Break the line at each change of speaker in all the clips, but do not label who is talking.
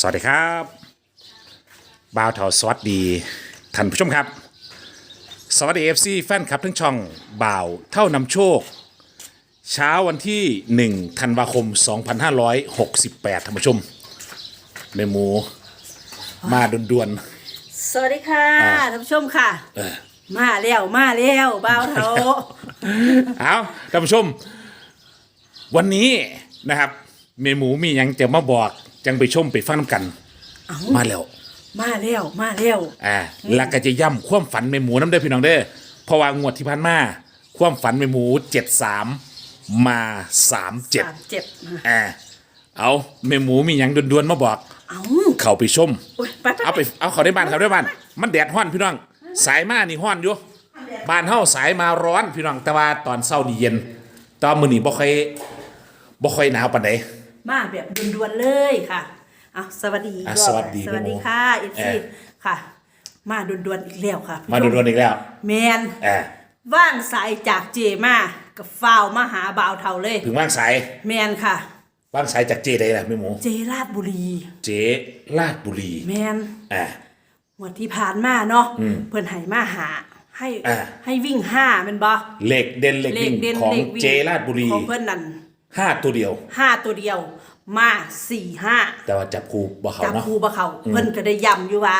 สวัสดีครับบ่าวเทาสวัสดีท่านผู้ชมครับ สวัสดีเอฟซีแฟนคลับทั้งช่องบ่าวเท่านำโชค เช้าวันที่ 1 ธันวาคม 2568ท่านผู้ชมแม่หมูมาด่วน
สวัสดีค่ะท่านผู้ชมค่ะ มาแล้วมาแล้วบ้าวเท้า
ๆ เอาท่านผู้ชม วันนี้นะครับแม่หมูมีหยังจะมาบอก จังไปชมไปฟังน้ำกัน
เอ้า
มาแล้ว
มาแล้วมาแล้ว
อ่าแล้วก็จะย่ำความฝันแม่หมูน้ำเด้อพี่น้องเด้อเพราะว่างวดที่ผ่านมาความฝันแม่หมูเจ็ดสามมาสามเจ็ด
สามเจ็ด
อ่าเอาแม่หมูมีหยังด่วนๆมาบอก
เอ้า
เข้าไปชม
โอ้ยไปไป
เอาไปเอาเขาได้บ้านเขาได้บ้าน มันแดดห้อนพี่น้อง สายมานี่ห้อนอยู่บ้านเฮาสายมาร้อนพี่น้องแต่ว่าตอนเช้านี่เย็น ตอนมื้อนี้บ่ค่อยบ่ค่อยหนาวปานใด
มาแบบด่วนๆเลยค่ะเอาสวัสดี
อะ
ด้วย
สวัสดี
สวัสดี
แม่หมู
ค่ะเอฟซี
เอ่อ
ค่ะ มาด่วนๆอีกแล้วค่ะ
มาด่วนๆอีกแล้ว
แมน
เอ่า
ว่างสายจากเจมากับฟ้าวมาหาบ่าวเท่าเลย
ถึงว่างสาย
แมนค่ะ
ว่างสายจากเจได้ล่ะแม่หมู
เจราชบุรี
เจลาดบุรี
แมน
อ่า
งวดที่ผ่านมาเนาะเพิ่นให้มาหา ให้
อ่า
ให้วิ่งห้าแมันบ่
เหล็กเด่นเหล็ก
เล
วิ่
ข
ง
เด่น
ของ
เลขวิ่ง
เจลาดบุรี
ของเพิ่นนั่น
ห้าตัวเดียว
ห้าตัวเดียว มาสี่ห้า
แต่ว่าจับคูบ่เขา
จับ
เนาะ
ครูบ่เขาเพิ่นก็ได้ย้ำอยู่ว่า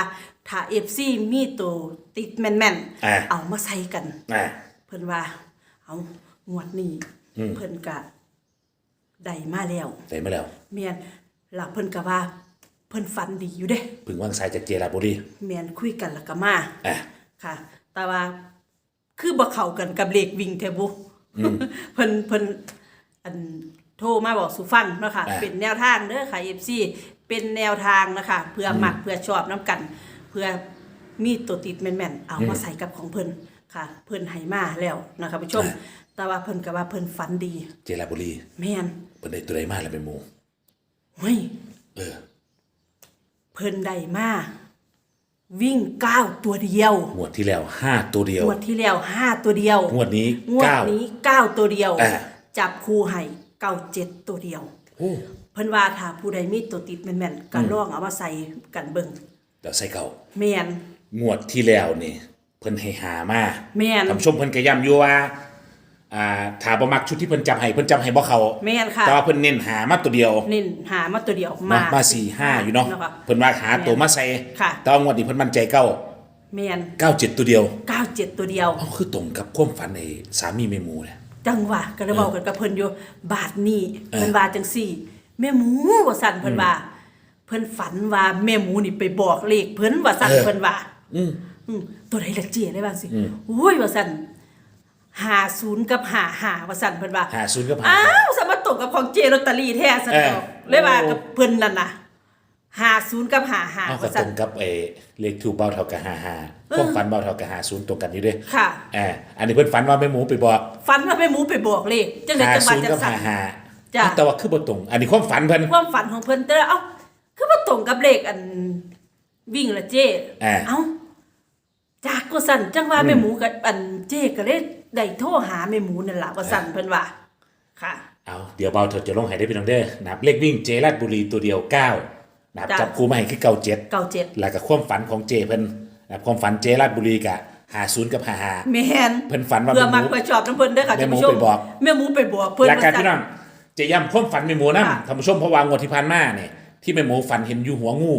ถ้าเอฟซีมีตัวติดแม่น
อ่า
ๆเอามาใส่กัน
อ่า
เพิ่นว่า เอางวดนี้เพิ่นก็ได้มาแล้ว
ได้มาแล้ว
แม่นหลักเพิ่นก็ว่า เพิ่นฝันดีอยู่เด้
ถึงว่างสายจากเจลาดบุรี
แม่นคุยกันแล้วก็มา
อ่า
ค่ะ แต่ว่าคือบ่เข้ากันกับเลขวิ่งแท้บุเพิ่นเพิ่น อันโทรมาบอกสู่ฟังเนาะค่ะ
อ่า
เป็นแนวทางเด้อค่ะ FC เป็นแนวทางนะคะเพื่อมักเพื่อชอบน้กัน เพื่อมีตัวติดแม่นๆเอามาใส่กับของเพิ่นค่ะ เพิ่นให้มาแล้วนะคะผู้ชม แต่ว่าเพิ่นก็ว่าเพิ่นฝันดี
เจลาดบุรี
แม่น
เพิ่นได้ตัวใดมาแล้วแม่หมู
เฮ้ย
เออ
เพิ่นได้มาวิ่งก้าวตัวเดียว
งวดที่แล้วห้าตัวเดียว
งวดที่แล้วห้าตัวเดียว
งวดนี้
งวด
เก้า
นี้เก้าตัวเดียว
อ่า
จับคู่ให้เก้าเจ็ดตัวเดียว
โอ้
เพิ่นว่าถ้าผู้ใดมีตัวติดแม่นๆก็ลองเอามาใส่กันเบิ่ง
เดี๋ยวใส่เก่า
แม่น
งวดที่แล้วนี่ เพิ่นให้หามา
แม่น
ท่านผู้ชมเพิ่นก็ย้ำอยู่ว่า อ่าถ้าบ่มักชุดที่เพิ่นจับให้เพิ่นจับให้บ่เข้า
แม่นค่ะ
แต่ว่าเพิ่นเน้นหามาตัวเดียว
เน้นหามาตัวเดียว
มา
มา
มาสี่ห้าอยู่เนาะ
ค
เพิ่นว่าหาตัวมาใส่
ค่ะ
แต่ว่างวดนี้เพิ่นมั่นใจเก้า
แม่น
เก้าเจ็ดตัวเดียว
เก้าเจ็ดตัวเดียว
เอ้าคือตรงกับความฝันในสามีแม่หมูเนี่ย
จังหวะก็เลยบอกกันกับเพิ่นอยู่บาทนี้
เออ
เพิ่นว่าจังซี่แม่หมูว่าสั่นเพิ่นว่า เพิ่นฝันว่าแม่หมูนี่ไปบอกเลขเพิ่นว่าสั่นเพิ่นว่า
อืม
อืมตัวใดละเจียได้บ้างสิโอ้ยว่าสั่น50กับ55ว่าสั่นเพิ่นว่า
หาศูนย์กับหา
อ้าวสมมาตกกับของเจลอตเตอรี่แท้ซะ
เออ
ดอกเลยว่ากับเพิ่นนั่นน่ะ 50กับ
เอา
55
ก็
ว่า
ต
สั่
ร
น
งกับเออเลขถูกเบ้าเท่ากับหาหาความฝันเบ้าเท่ากับหาศูนย์ตรงกันอยู่เด้
ค่ะ
อ่าอันนี้เพิ่นฝันว่าแม่หมูไปบอก
ฝันว่าแม่หมูไปบอกเลขจังได๋
หา
จังหวั
ศู
ด
นย์
จั
กับ
งสั่
หานหา
จ้ะ
แต่ว่าคือบ่ตรง อันนี้ความฝันเพิ่น
ความฝันของเพิ่นแต่เอ้าคือบ่ตรงกับเลขอันวิ่งละเจ้
อ่า
เอ้าจากก็สั่นจังว่าแม่หมูกับอันเจ้ก็เลยได้โทรหาแม่หมูนั่นล่ะว่าสั่นเพิ่นว่าค่ะ
เอาเดี๋ยวเบาเถอะจะลงให้ได้พี่น้องเด้อนะครับเลขวิ่งเจราดบุรีตัวเดียว9 นะครับ
จ้ะ
จับคู่มาให้คือเก่าเจ็ด
เก้าเจ็ด
แล้วก็ความฝันของเจเพิ่นนะครับความฝันเจราดบุรีกะหาศูนย์กับหาหา
แม่น
เพิ่นฝันว่า
เพื่อ
แม่หมู
มักเพื่อชอบน้ำเพิ่นเด้อค่ะ
แม่
ท่าน
หมู
ผู้ชม
ไปบอก
แม่หมูไปบอกเพิ่น
และการ
ว่า
พี่น้องจะย้ำความฝันแม่หมูนะ
ค่ะ
ท่านผู้ชมเพราะวางงวดที่ผ่านมาเนี่ยที่แม่หมูฝันเห็นอยู่หัวงู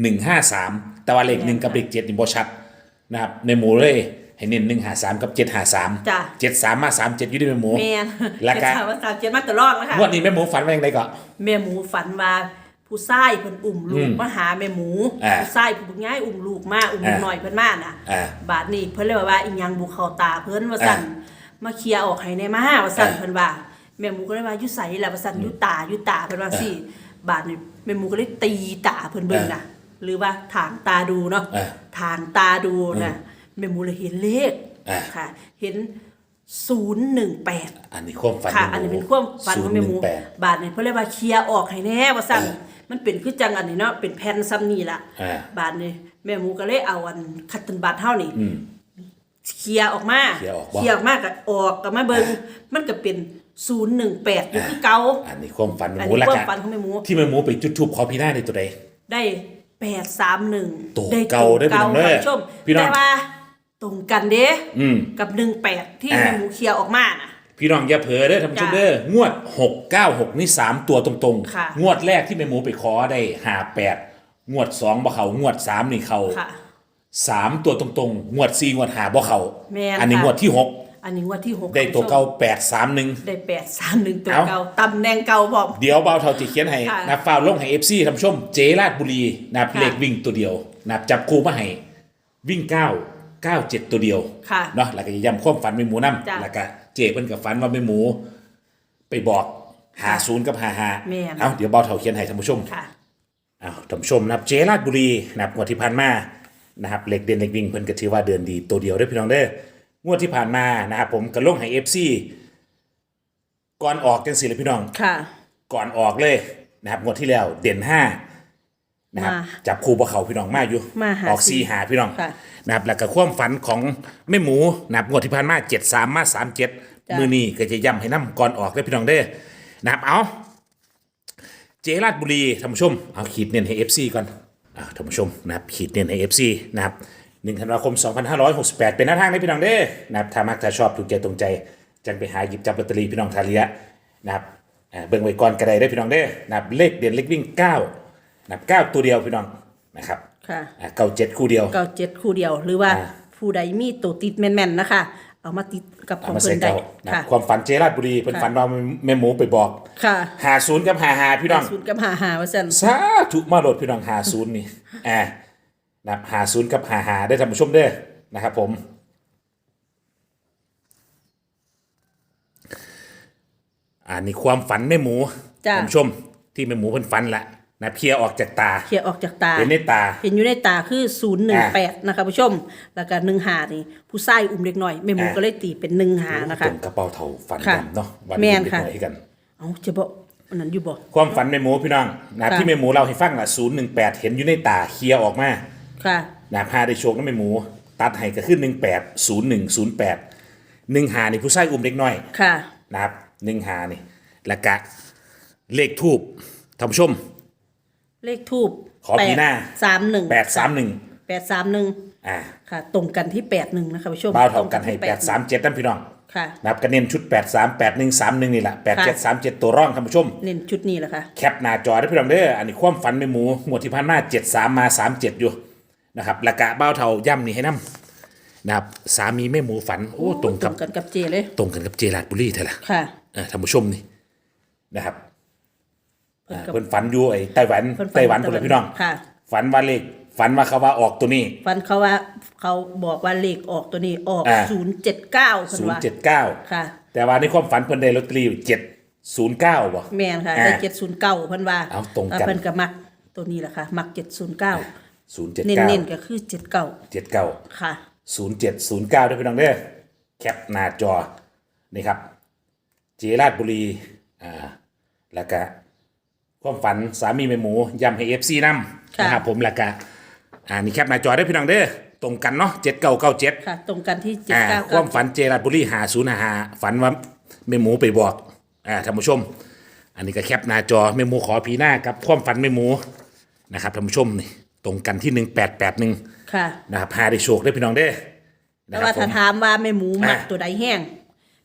หนึ่งห้าสามแต่ว่าเลขหนึ่งกับเลขเจ็ดนี่บ่ชัดนะครับแม่หมูเลยให้เน้นหนึ่งหาสามกับเจ็ดหาสาม
จ้ะ
เจ็ดสามมาสามเจ็ดอยู่ที่แม่หมู
แม่น
และการ
เจ็ดสามว่าสามเจ็ดมาตลอดนะคะ
งวดนี้แม่หมูฝันว่าอย่างไรก่อน
แม่หมูฝันว่า ผู้ชายเพิ่นอุ้มลูกมาหาแม่หมู
อ่า
ผู้ชายผู้ง่ายอุ้มลูกมาอุ้มลูก
อ่า
น้อยเพิ่นมาน่ะ
อ่า
บาดนี้เพิ่นเลยว่าว่าอีหยังบุเข้าตาเพิ่นว่าสั่นมาเคลียร์ออกให้ในมาว่าสั่น
อ่า
เพิ่นว่าแม่หมูก็เลยว่าอยู่ไสล่ะว่าสั่นอยู่ตาอยู่ตาเพิ่นว่าสิบาดนี้แม่หมูก็เลยตีตาเพิ่นเบิ่งน่ะ หรือว่าถางตาดูเนาะ
อ่า
ถางตาดูน่ะแม่หมูเลยเห็นเลข
อ่า
ค่ะ เห็น 018
อันนี้ความฝัน
ค่ะ
แม่ห
อันนี้เป็นความฝันของแม่หมู
018
บาทนี่เพื่อเรียกว่าเคลียร์ออกให้แน่ว่าสั่น
เออ
มันเป็นคือจังอันนี้เนาะเป็นแผ่นซ้ำนี่ล่ะ
เออบา
ทนี่แม่หมูก็เลยเอาอันคัตเตันบาทเท่านี่เคลียร์ออกมา
เคลียร์ออกบ่
เคลียร์ออกมาก็ออกก็มาเบิ่งมันก็เป็นศูนย์หนึ่งแปดอยู่ที่เก่า
อันนี้ความฝันแม่
อัน
หมู
นี้
และ
ความ
กัน
ฝันของแม่หมู
ที่แม่หมูไปจุดทูบขอพี่หน้าในตัวใด
ได้แปดสามหนึ่ง
ตัว
ได้
เก่าได้อพี่น้องเด้อ
ท่านผู้ชม
พี่น้อง
แต่ว่าตรงกันเด้
อืม
กับหนึ่งแปดที่
อ่า
แม่หมูเคลียร์ออกมาน่ะ
พี่น้องอย่าเผลอเด้อท่านผู้ชม
จ้ะ
เด้องวด 696 นี่ 3 ตัวตรง
ค่ะ
งวดแรกที่แม่หมูไปขอได้58งวด2บ่เขางวด 3 นี่เขา
ค่ะ
3ตัวตรงๆ งวด 4 งวด5บ่เขา
แม่น
อันนี้
ค่ะ
งวดที่
อันนี้งวันที่หก
6 ได้ตัวเก่า831
ได้แปดสามหนึ่งตัว
เอ้า
เก่าตำแหน่งเก่าพร้อม
เดี๋ยวเบาเท่าจะเขียนให้
ค่ะ
นะฟาวลงให้ FC ท่านผู้ชมเจราดบุรีนะครับ
ค่ะ
เลขวิ่งตัวเดียวนะครับจับคู่มาให้วิ่ง9 97ตัวเดียว
ค่ะ
เนาะแล้วก็จะย้ำความฝันแม่หมูนํ
จ้ะ
แล้วก็ เจเพิ่นกับฝันว่าแม่หมู ไปบอกหาศูนย์กับหาหา
แม่น
เอาเดี๋ยวเบาเท่าเขียนให้ท่านผู้ชม
ค่ะ
เอาท่านผู้ชมนะครับเจราดบุรีนะครับงวดที่ผ่านมานะครับเหล็กเด่นเหล็กวิ่งเพิ่นก็ถือว่าเดินดีตัวเดียวเด้อพี่น้องเด้องวดที่ผ่านมานะครับผมก็ลงให้ FC ก่อนออกจังซี่เลยพี่น้อง
ค่ะ
ก่อนออกเลยนะครับงวดที่แล้วเด่นห้า นะครับ
มา
จับคู่บ่เขาพี่น้องมาอยู่
มาหา
ออก
สี่
สี่หาพี่น้อง
ค่ะ
นะครับแล้วก็ความฝันของแม่หมูนะครับงวดที่ผ่านมาเจ็ดสามมาสามเจ็ด
จ้ะ
มือนี้ก็จะย้ำให้น้ำก่อนออกเลยพี่น้องเด้อนะครับเอาเจราดบุรีท่านผู้ชมเอาขีดเน้นให้เอฟซีก่อนเอาท่านผู้ชมนะครับขีดเน้นให้เอฟซีนะครับหนึ่งธันวาคม 2568 เป็นหน้าทางให้พี่น้องเด้อนะครับถ้ามักถ้าชอบถูกใจตรงใจจังไปหาหยิบจับลอตเตอรี่พี่น้องทาเลียนะครับอ่าเบิ่งไว้ก่อนกระไดได้อพี่น้องเด้อนะครับเลขเด่นเลขวิ่ง 9 นะครับ9ตัวเดียวพี่น้องนะครับ
ค่ะ
อ่าเก้าเจ็ดคู่เดียว
เก่าเจ็ดคู่เดียวหรือว่า
อ่า
ผู้ใดมีตัวติดแม่นๆนะคะ เอามาติดกับข
เอา
อง
มา
เพิ่
ใส่
นได้
เก่านะ
ค่ะ
ความฝันเจราดบุรีเป็น
ค่ะ
ฝันว่าแม่หมูไปบอก
ค่ะ
หาศูนย์กับหาหาพี่น้อง
ศูนย์กับหาหาว่าซั่น
สาธุมาโหลดพี่น้องหาศูนย์นี่อ่านะครับหาศูนย์กับหาหาได้อท่านผู้ชมเด้อนะครับผมอ่านี่ความฝันแม่หมู
จ้ะ
ท่านผู้ชมที่แม่หมูเพิ่นฝันละ นะเพลียออกจากตา
เคลียร์ออกจากตา
เห็นในตา
เห็นอยู่ในตาคือ 018 นะคะผู้ชม แล้วก็1หานี่ ผู้ชายอุ้มเด็กหน่อยแม่หมู
อ่า
ก็เลยตีเป็น1หานะคะ
ตรงกระเป๋าเท่าฝัน
ค่ะ
กันเนาะวัน
แม่
นี้
น
เป็น
ค่ะ
หน่วยให้กัน
เอ้าจะบอกอันนั้นอยู่บ่
ความฝันแม่หมูพี่น้องนะ
ค่ะ
ที่แม่หมูเราให้ฟังละศูนย์หนึ่งแปดเห็นอยู่ในตาเคลียร์ออกมา
ค่ะ
นะพาได้โชคนะแม่หมู ตัดให้ก็ขึ้นหนึ่งแปดศูนย์หนึ่งศูนย์แปดหนึ่งหานี่ผู้ชายอุ้มเด็กน้อย
ค่ะ
นะครับหนึ่งหานี่แล้วก็เลขทูบท่านผู้ชม
เลขทูบ
ขอปีหน้า
31
แปดสามหนึ่ง
831
อ่า
ค่ะ ตรงกันที่81นะคะผู้ชม
บ้าวเท่ากันให้
ตรง
แปดสามเจ็ดนั่นพี่น้อง
ค่ะ
นะครับก็เน้นชุดแปดสามแปดหนึ่งสามหนึ่งนี่แหละแปดเจ็ดสามเจ็ดตัวร่องท่านผู้ชม
เน้นชุดนี้แหละค่ะ
แคปหน้าจอได้พี่น้องเด้ออันนี้ความฝันแม่หมูงวดที่ผ่านมาเจ็ดสามมาสามเจ็ดอยู่นะครับแล้วก็บ้าวเท่าย่ำนี่ให้น้ำนะครับสามีแม่หมูฝันโอ้ตรง
ต
กั
ร
บ
งกันกับเจเลย
ตรงกันกับเจราดบุรีเท่าไหร่
ค่ะ
เออท่านผู้ชมนี่นะครับ
เพิ่น
อ่า
กับ
เพิ่นฝันอยู่ไอ้ไต้หวัน
เพิ่นฝัน
ไต้หวัน
ไต้
คน
หวัน
ละพี่น้อง
ค่ะ
ฝันว่าเลขฝันว่าเขาว่าออกตัวนี้
ฟันเขาว่าเขาบอกว่าเลขออกตัวนี้ออก
อ่า
ศูนย์เจ็ดเก้าคน
ศูนย์
ว่า
เจ็ดเก้า
ค่ะ
แต่ว่าในความฝันเพิ่นได้ลอตเตอรี่เจ็ดศูนย์เก้าบ่
แมนค่ะ
อ่า
ได้เจ็ดศูนย์เก้าเพิ่นว่า
เอาตรงกัน
แล้วเพิ่นก็มักตัวนี้แหละค่ะ มักเจ็ดศูนย์เก้า
ศูนย์เจ็ด
เน้
เก้าน
ๆก็คือเจ็ดเก้า
เจ็ดเก้า
ค่ะ
ศูนย์เจ็ดศูนย์เก้าด้วยพี่น้องเด้อแคปหน้าจอ นี่ครับเจราดบุรี อ่า แล้วก็ ความฝันสามีแม่หมูย้ำให้เอฟซีนำ
ค่ะ
นะครับผมแล้วก็อ่านี่แคปหน้าจอได้อพี่น้องเด้อตรงกันเนาะเจ็ดเก้าเก้าเจ็ด
ค่ะ ตรงกันที่เจ็ด
อ่า
เก้า
ความฝันเจรัดบุรีหาศูนย์หาฝันว่าแม่หมูไปบอกอ่าท่านผู้ชม อันนี้ก็แคปหน้าจอแม่หมูขอพีหน้ากับความฝันแม่หมูนะครับท่านผู้ชมนี่ตรงกันที่หนึ่งแปดแปดหนึ่ง
ค่ะ
นะครับหาได้โชคได้อพี่น้องเด้อ
แต่
นะครั
ว่า
บผ
ถ้าม ถามว่าแม่หมูมัก
อ่า
ตัวใดแห้ง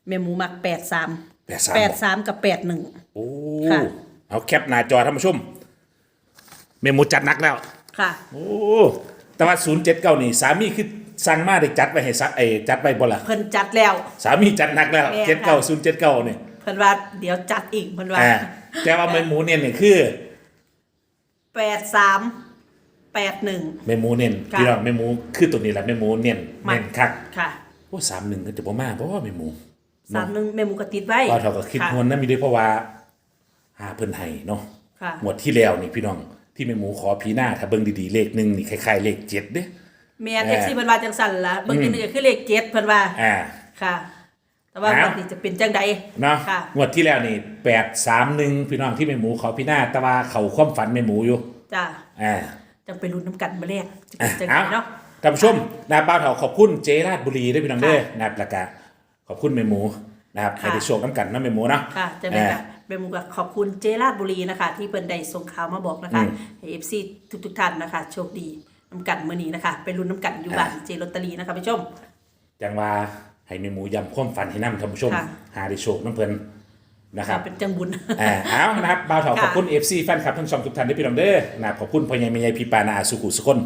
แม่หมูมักแปดสาม
83
แปดสามกับแปดหนึ่ง
โอ้
ค่ะ
เอาแคปหน้าจอท่านผู้ชมแม่หมูจัดหนักแล้ว
ค่ะ
โอ้ แต่ว่าศูนย์เจ็ดเก้านี่สามีคือสั่งมาได้จัดไปให้ซักไอ้จัดไปบ่ล่ะ
เพิ่นจัดแล้ว
สามีจัดหนักแล้ว
แม่
เจ็ด
ค่ะ
เก้าศูนย์เจ็ดเก้าเนี่ย
เพิ่นว่าเดี๋ยวจัดอีกเพิ่นว่า
อ่าแต่ว่าแม่หมูเนี่ยเนี่ยคือ
แปดสามแปดหนึ่ง
แม่หมูเน้น
ค่ะ
พี่น้องแม่หมูคือตัวนี้แหละแม่หมูเน้น
มัก
เน้นคัก
ค่ะ
โอ้สามหนึ่งก็จะบ่มาเพราะว่าแม่หมู
สามหนึ่งแม่หมูก็ติดไว้
ก็เท่ากับคิด
ค่ะ
ฮวนนะมีด้วยเพราะว่า หาเพิ่นให้เนาะ
ค่ะ
หมวดที่แล้วนี่พี่น้องที่แม่หมูขอพีหน้าถ้าเบิ่งดีๆเลขหนึ่งนี่คล้ายๆเลขเจ็ดเด้
แม่นเอฟซีเพิ่นว่าจังสั่นล่ะเบิ่งจังได๋ก็คือเลขเจ็ดเพิ่นว่า
อ่า
ค่ะ แต่ว่า
ครับ
วันนี้จะเป็นจังใด
เนาะ
ค่ะ
งวดที่แล้วนี่แปดสามหนึ่งพี่น้องที่แม่หมูขอพีหน้าแต่ว่าเขาความฝันแม่หมูอยู่
จ้า
อ่า
จังไปลุ้นน้ำกันมาแรกจะ
อะ
เป็นจัง
เอา
ใดเนาะ
ท่านผู้ชมนะครับบ้าวเถาขอบคุณเจราดบุรีด้วยพี่น้องเด้อ
ค่ะ
นะครับแล้วก็ขอบคุณแม่หมูนะครับให้
ค่ะ
ได้โชคน้ำกันนะแม่หมูเนาะ
ค่ะจะเป็น
อ่า
แบบ เป็นมุกขอบคุณเจราดบุรีนะคะ ที่เพิ่นได้ส่งข่าวมาบอกนะคะให้เอฟซีทุกทุกๆท่านนะคะ โชคดีน้ำกันมื้อนี้นะคะไปลุ้นน้ำกันอยู่บ้านเจลอตเตอรี่นะคะผู้ชม
จังว่าให้แม่หมูย้ำความฝันให้นำท่านผู้ชม
ค่ะ
หาได้โชคน้ำเพิ่นนะครับ
เป็นจังบุญ
อ่าเอานะครับบ่าวเถา
ค่ะ
ขอบคุณ FC แฟนคลับทั้งสองทุกท่านที่พี่น้องเด้อนะครับขอบคุณพ่อใหญ่แม่ใหญ่พี่ปานาอาสุขุสุคน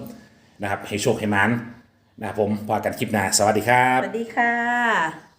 นะครับให้โชคให้มันนะครับผมพอกันคลิปหน้าสวัสดีครับ
สวัสดีค่ะ